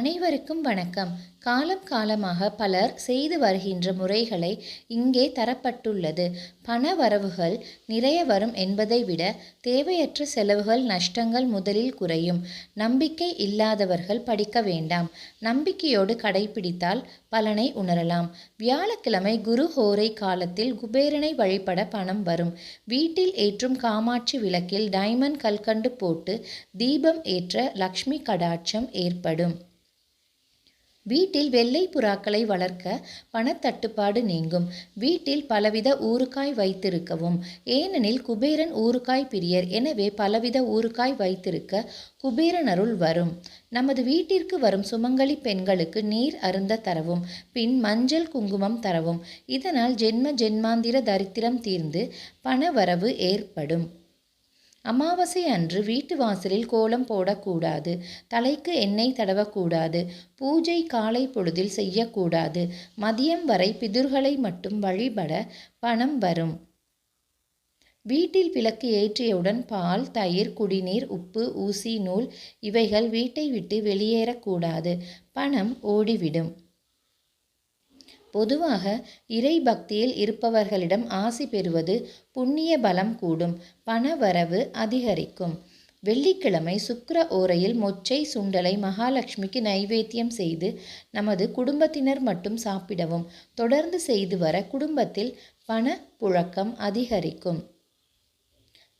அனைவருக்கும் வணக்கம். காலம் காலமாக பலர் செய்து வருகின்ற முறைகளை இங்கே தரப்பட்டுள்ளது. பண வரவுகள் நிறைய வரும் என்பதை விட தேவையற்ற செலவுகள் நஷ்டங்கள் முதலில் குறையும். நம்பிக்கை இல்லாதவர்கள் படிக்க வேண்டாம். நம்பிக்கையோடு கடைபிடித்தால் பலனை உணரலாம். வியாழக்கிழமை குரு ஹோரை காலத்தில் குபேரனை வழிபட பணம் வரும். வீட்டில் ஏற்றும் காமாட்சி விளக்கில் டைமண்ட் கல்கண்டு போட்டு தீபம் ஏற்ற லக்ஷ்மி கடாட்சம் ஏற்படும். வீட்டில் வெள்ளை புறாக்களை வளர்க்க பணத்தட்டுப்பாடு நீங்கும். வீட்டில் பலவித ஊறுகாய் வைத்திருக்கவும். ஏனெனில் குபேரன் ஊறுகாய் பிரியர். எனவே பலவித ஊறுகாய் வைத்திருக்க குபேரன் அருள் வரும். நமது வீட்டிற்கு வரும் சுமங்கலி பெண்களுக்கு நீர் அருந்த தரவும். பின் மஞ்சள் குங்குமம் தரவும். இதனால் ஜென்ம ஜென்மாந்திர தரித்திரம் தீர்ந்து பண வரவு ஏற்படும். அமாவாசை அன்று வீட்டு வாசலில் கோலம் போடக்கூடாது தலைக்கு எண்ணெய் தடவக்கூடாது பூஜை காலை பொழுதில் செய்யக்கூடாது. மதியம் வரை பிதுர்களை மட்டும் வழிபட பணம் வரும். வீட்டில் விளக்கு ஏற்றியவுடன் பால் தயிர் குடிநீர் உப்பு ஊசி நூல் இவைகள் வீட்டை விட்டு வெளியேறக்கூடாது. பணம் ஓடிவிடும். பொதுவாக இறை பக்தியில் இருப்பவர்களிடம் ஆசி பெறுவது புண்ணிய பலம் கூடும் பணவரவு அதிகரிக்கும். வெள்ளிக்கிழமை சுக்கர ஓரையில் மொச்சை சுண்டலை மகாலட்சுமிக்கு நைவேத்தியம் செய்து நமது குடும்பத்தினர் மட்டும் சாப்பிடவும் தொடர்ந்து செய்து வர குடும்பத்தில் பண புழக்கம் அதிகரிக்கும்.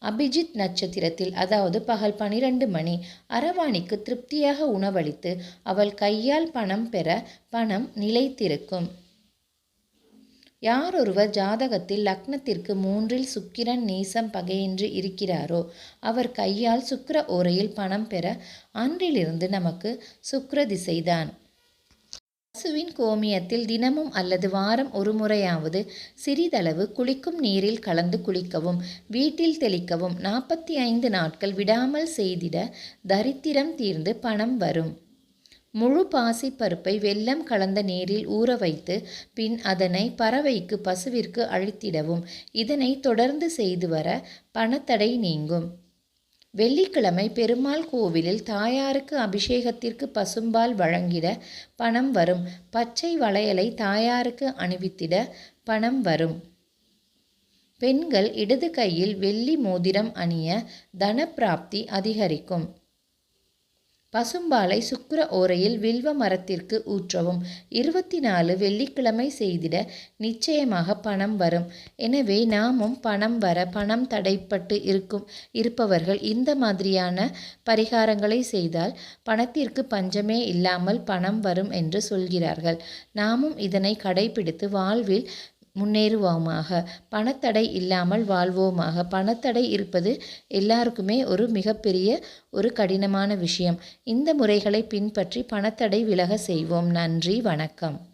அபிஜித் நட்சத்திரத்தில் அதாவது பகல் பனிரெண்டு மணி அரவாணிக்கு திருப்தியாக உணவளித்து அவள் கையால் பணம் பெற பணம் நிலைத்திருக்கும். யாரொருவர் ஜாதகத்தில் லக்னத்திற்கு மூன்றில் சுக்கிரன் நீசம் பகையின்றி இருக்கிறாரோ அவர் கையால் சுக்கிர ஓரையில் பணம் பெற அன்றிலிருந்து நமக்கு சுக்கிர திசைதான். பசுவின் கோமியத்தில் தினமும் அல்லது வாரம் ஒரு முறையாவது சிறிதளவு குளிக்கும் நீரில் கலந்து குளிக்கவும் வீட்டில் தெளிக்கவும் நாற்பத்தி ஐந்து நாட்கள் விடாமல் செய்திட தரித்திரம் தீர்ந்து பணம் வரும். முழு பாசிப்பருப்பை வெல்லம் கலந்த நீரில் ஊற வைத்து பின் அதனை பறவைக்கு பசுவிற்கு அழித்திடவும். இதனை தொடர்ந்து செய்து வர பணத்தடை நீங்கும். வெள்ளிக்கிழமை பெருமாள் கோவிலில் தாயாருக்கு அபிஷேகத்திற்கு பசும்பால் வழங்கிட பணம் வரும். பச்சை வளையலை தாயாருக்கு அணிவித்திட பணம் வரும். பெண்கள் இடது கையில் வெள்ளி மோதிரம் அணிய தனப்பிராப்தி அதிகரிக்கும். பசும்பாலை சுக்கர ஓரையில் வில்வ மரத்திற்கு ஊற்றவும். இருபத்தி நாலு வெள்ளிக்கிழமை செய்திட நிச்சயமாக பணம் வரும். எனவே நாமும் பணம் வர பணம் தடைப்பட்டு இருக்கும். இருப்பவர்கள் இந்த மாதிரியான பரிகாரங்களை செய்தால் பணத்திற்கு பஞ்சமே இல்லாமல் பணம் வரும் என்று சொல்கிறார்கள். நாமும் இதனை கடைபிடித்து வாழ்வில் முன்னேறுவோமாக. பணத்தடை இல்லாமல் வாழ்வோமாக. பணத்தடை இருப்பது எல்லாருக்குமே ஒரு மிகப்பெரிய ஒரு கடினமான விஷயம். இந்த முறைகளை பின்பற்றி பணத்தடை விலக செய்வோம். நன்றி. வணக்கம்.